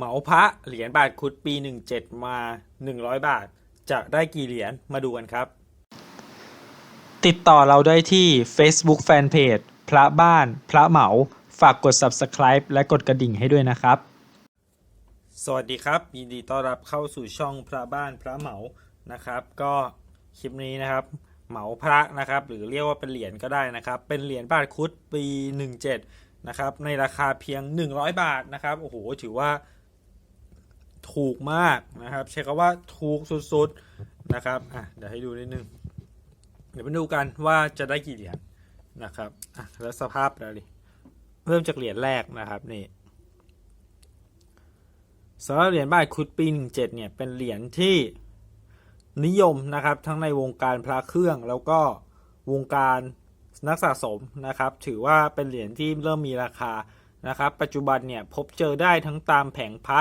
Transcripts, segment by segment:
เหมาพระเหรียญบาทคุดปี 17 มา 100 บาท จะได้กี่เหรียญมาดูกันครับ ติดต่อเราได้ที่ Facebook Fanpage พระบ้าน พระเหมา ฝากกด Subscribe และกดกระดิ่งให้ด้วยนะครับ สวัสดีครับ ยินดีต้อนรับเข้าสู่ช่องพระบ้านพระเหมานะครับ ก็คลิปนี้นะครับ เหมาพระนะครับ หรือเรียกว่าเป็นเหรียญก็ได้นะครับ เป็นเหรียญบาทคุดปี 17นะครับในราคาเพียง 100 บาทนะครับโอ้โหถือว่า ถูกมากนะครับ ใช้คำว่าถูกสุดๆนะครับอะเดี๋ยวให้ดูนิดนึง เดี๋ยวมาดูกันว่าจะได้กี่เหรียญนะครับอะแล้วสภาพแล้วดิเริ่มจากเหรียญแรกนะครับนี่สำหรับเหรียญบาทคุดปี17เนี่ยเป็นเหรียญที่นิยมนะครับทั้งในวงการพระเครื่องแล้วก็วงการนักสะสมนะครับ ถือว่าเป็นเหรียญที่เริ่มมีราคานะครับ ปัจจุบันเนี่ยพบเจอได้ทั้งตามแผงพระ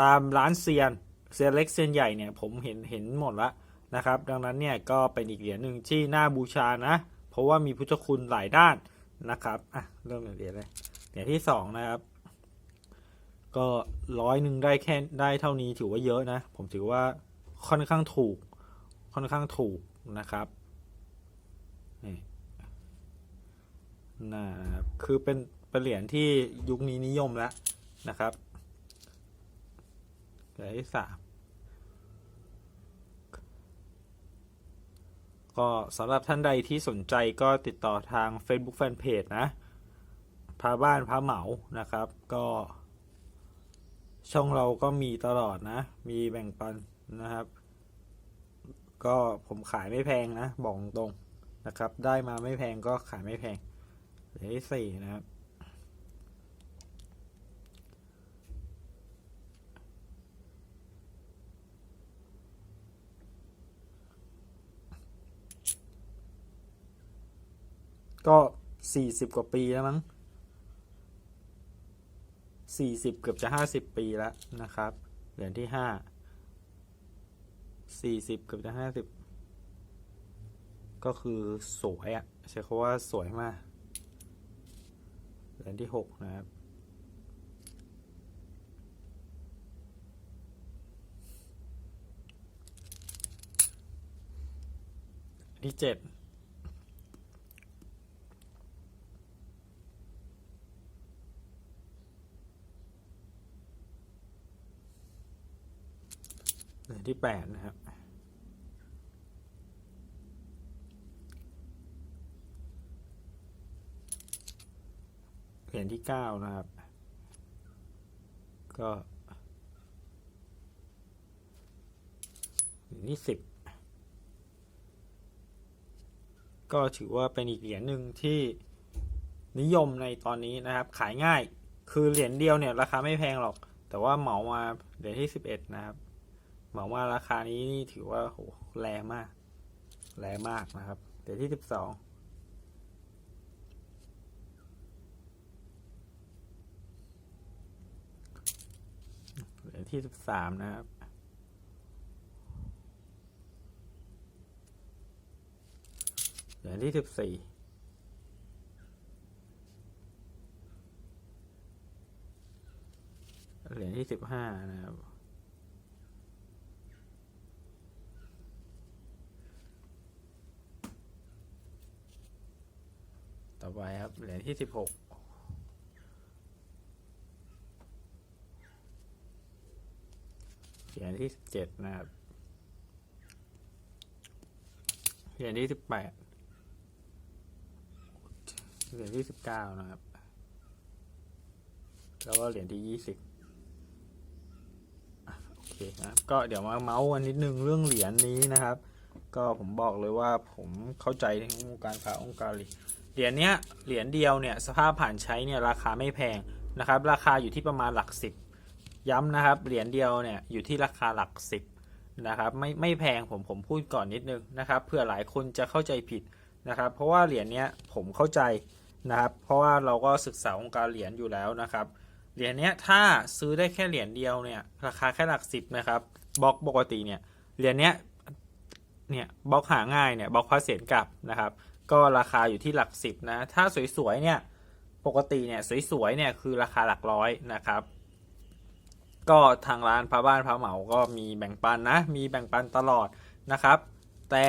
ตามร้านเซียนเซียนเล็กเซียนใหญ่เนี่ยผมเห็นเห็นหมดละนะครับ ดังนั้นเนี่ยก็เป็นอีกเหรียญหนึ่งที่น่าบูชานะ เพราะว่ามีพุทธคุณหลายด้านนะครับอะเริ่มเหรียญเลยเหรียญที่สองนะครับ ก็ร้อยหนึ่งได้แค่ได้เท่านี้ถือว่าเยอะนะ ผมถือว่าค่อนข้างถูก ค่อนข้างถูกนะครับนี่น่านะครับคือเป็นเป็นเหรียญที่ยุคนี้นิยมแล้วนะครับ เหรียญที่สามก็สำหรับท่านใดที่สนใจก็ติดต่อทาง Facebook Fanpage นะพาบ้านพาเหมานะครับ ก็ ช่องเราก็มีตลอดนะ มีแบ่งปันนะครับ ก็ผมขายไม่แพงนะ บอกตรงนะครับ ได้มาไม่แพงก็ขายไม่แพงเหรียญที่สี่นะครับ ก็สี่สิบกว่าปีแล้วมั้งสี่สิบเกือบจะห้าสิบปีแล้วนะครับ เหรียญที่ห้าสี่สิบเกือบจะห้าสิบก็คือสวยอะใช้คำว่าสวยมาก เหรียญที่หกนะครับที่เจ็ด เหรียญ ที่แปดนะครับ เหรียญที่เก้านะครับ ก็เหรียญที่สิบก็ถือว่าเป็นอีกเหรียญหนึ่งที่นิยมในตอนนี้นะครับ ขายง่าย คือเหรียญเดียวเนี่ย ราคาไม่แพงหรอก แต่ว่าเหมามาเหรียญที่สิบเอ็ดนะครับ หวังว่าราคานี้นี่ถือว่าโหแรงมาก แรงมากนะครับเดี๋ยวที่สิบสองเหรียญที่สิบสามนะครับเหรียญที่สิบสี่เหรียญที่สิบห้านะครับ ต่อไปครับ เหรียญที่สิบหกเหรียญที่สิบเจ็ดนะครับ เหรียญที่สิบแปดเหรียญที่สิบเก้านะครับ แล้วก็เหรียญที่ยี่สิบโอเคนะครับ ก็เดี๋ยวมาเมาส์กันนิดนึงเรื่องเหรียญนี้นะครับ ก็ผมบอกเลยว่าผมเข้าใจในวงการพระองค์การี เหรียญเนี้ยเหรียญเดียวเนี่ยสภาพผ่านใช้เนี่ยราคาไม่แพงนะครับ ราคาอยู่ที่ประมาณหลักสิบย้ำนะครับเหรียญเดียวเนี่ยอยู่ที่ราคาหลักสิบนะครับไม่ไม่แพงผมผมพูดก่อนนิดนึงนะครับเผื่อหลายคนจะเข้าใจผิดนะครับ เพราะว่าเหรียญเนี้ยผมเข้าใจนะครับ เพราะว่าเราก็ศึกษาวงค์การเหรียญอยู่แล้วนะครับเหรียญเนี้ยถ้าซื้อได้แค่เหรียญเดียวเนี่ยราคาแค่หลักสิบนะครับบล็อกปกติเนี่ยเหรียญเนี้ยเนี่ยบล็อกหาง่ายเนี่ยบล็อกพระเศียรกลับนะครับ ก็ราคาอยู่ที่หลักสิบนะ ถ้าสวยๆเนี่ยปกติเนี่ยสวยๆเนี่ยคือราคาหลักร้อยนะครับ ก็ทางร้านพระบ้านพระเหมาก็มีแบ่งปันนะ มีแบ่งปันตลอดนะครับ แต่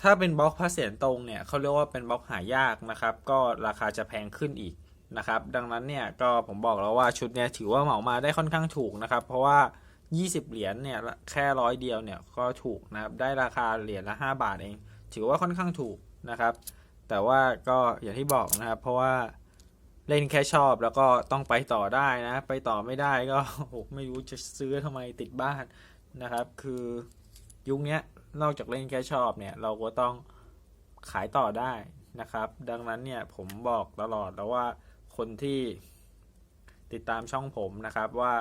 ถ้าเป็นบล็อกพระเศียรตรงเนี่ยเขาเรียกว่าเป็นบล็อกหายากนะครับ ก็ราคาจะแพงขึ้นอีกนะครับ ดังนั้นเนี่ยก็ผมบอกแล้วว่าชุดเนี้ยถือว่าเหมามาได้ค่อนข้างถูกนะครับ เพราะว่า 20 เหรียญเนี่ยแค่ร้อยเดียวเนี่ยก็ถูกนะครับได้ราคาเหรียญละ 5 บาทเอง ถือว่าค่อนข้างถูกนะครับ แต่ว่าก็อย่างที่บอกนะครับ เพราะว่าเล่นแค่ชอบแล้วก็ต้องไปต่อได้นะ ไปต่อไม่ได้ก็โอ้โหไม่รู้จะซื้อทำไมติดบ้านนะครับ คือยุคนี้นอกจากเล่นแค่ชอบเนี่ยเราก็ต้องขายต่อได้นะครับ ดังนั้นเนี่ยผมบอกตลอดแล้วว่าคนที่ติดตามช่องผมนะครับว่า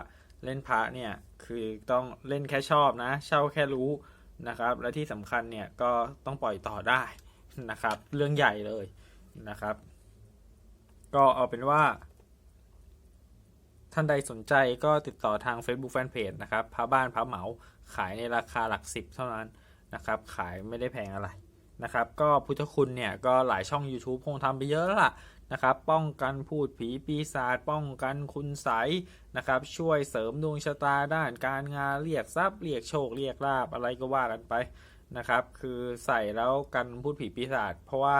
เล่นพระเนี่ยคือต้องเล่นแค่ชอบนะ เช่าแค่รู้นะครับ และที่สำคัญเนี่ยก็ต้องปล่อยต่อได้นะครับ เรื่องใหญ่เลยนะครับ ก็เอาเป็นว่า ท่านใดสนใจก็ติดต่อทาง Facebook Fanpage นะครับพระบ้านพระเหมาขายในราคาหลักสิบเท่านั้นนะครับ ขายไม่ได้แพงอะไรนะครับ ก็พุทธคุณเนี่ยก็หลายช่อง YouTube คงทำไปเยอะแล้วล่ะ นะครับ ป้องกันพูดผีปีศาจป้องกันคุณใสนะครับ ช่วยเสริมดวงชะตาด้านการงานเรียกทรัพย์เรียกโชคเรียกลาบอะไรก็ว่ากันไปนะครับ คือใส่แล้วกันพูดผีปีศาจเพราะว่า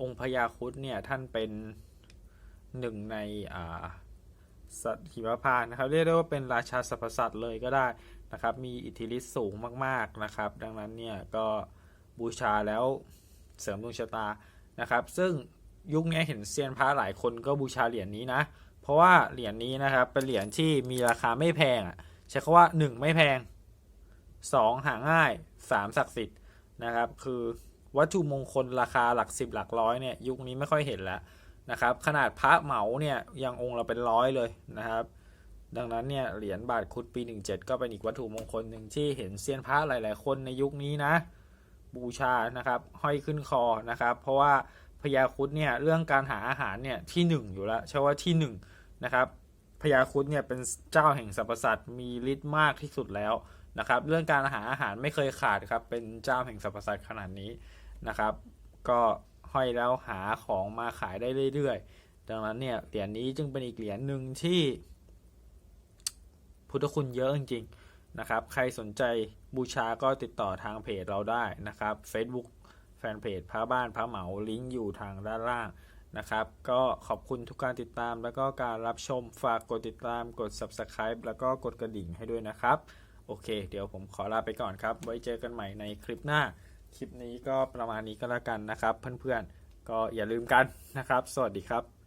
องค์พญาครุดเนี่ยท่านเป็นหนึ่งในอ่าสัตว์หิมพานนะครับเรียกได้ว่าเป็นราชาสรรพสัตว์เลยก็ได้นะครับ มีอิทธิฤทธิ์สูงมากๆนะครับ ดังนั้นเนี่ยก็บูชาแล้วเสริมดวงชะตานะครับ ซึ่ง ยุคนี้เห็นเซียนพระหลายคนก็บูชาเหรียญนี้นะ เพราะว่าเหรียญนี้นะครับเป็นเหรียญที่มีราคาไม่แพงอะใช้คำว่า 1 ไม่แพง 2 หาง่าย 3 ศักดิ์สิทธิ์นะครับ คือวัตถุมงคลราคาหลักสิบหลักร้อยเนี่ยยุคนี้ไม่ค่อยเห็นแล้วนะครับ ขนาดพระเหมาเนี่ยยังองค์เราเป็นร้อยเลยนะครับ ดังนั้นเนี่ยเหรียญบาทคุดปี 17 ก็เป็นอีกวัตถุมงคลหนึ่งที่เห็นเซียนพระหลาย ๆ คนในยุคนี้นะ บูชานะครับห้อยขึ้นคอนะครับ เพราะว่า พญาคุดเนี่ยเรื่องการหาอาหารเนี่ยที่หนึ่งอยู่แล้วใช่ว่าที่หนึ่งนะครับพญาคุดเนี่ยเป็นเจ้าแห่งสรรพสัตว์มีฤทธิ์มากที่สุดแล้วนะครับเรื่องการหาอาหารไม่เคยขาดครับเป็นเจ้าแห่งสรรพสัตว์ขนาดนี้นะครับ ก็ห้อยแล้วหาของมาขายได้เรื่อยๆ ดังนั้นเนี่ยเหรียญนี้จึงเป็นอีกเหรียญหนึ่งที่พุทธคุณเยอะจริงๆนะครับ ใครสนใจบูชาก็ติดต่อทางเพจเราได้นะครับ Facebook แฟนเพจพระบ้านพระเหมาลิงก์อยู่ทางด้านล่างนะครับ ก็ขอบคุณทุกการติดตามแล้วก็การรับชมฝากกดติดตามกด Subscribe แล้วก็กดกระดิ่งให้ด้วยนะครับ โอเค เดี๋ยวผมขอลาไปก่อนครับ ไว้เจอกันใหม่ในคลิปหน้า คลิปนี้ก็ประมาณนี้ก็แล้วกันนะครับ เพื่อนๆก็อย่าลืมกันนะครับ สวัสดีครับ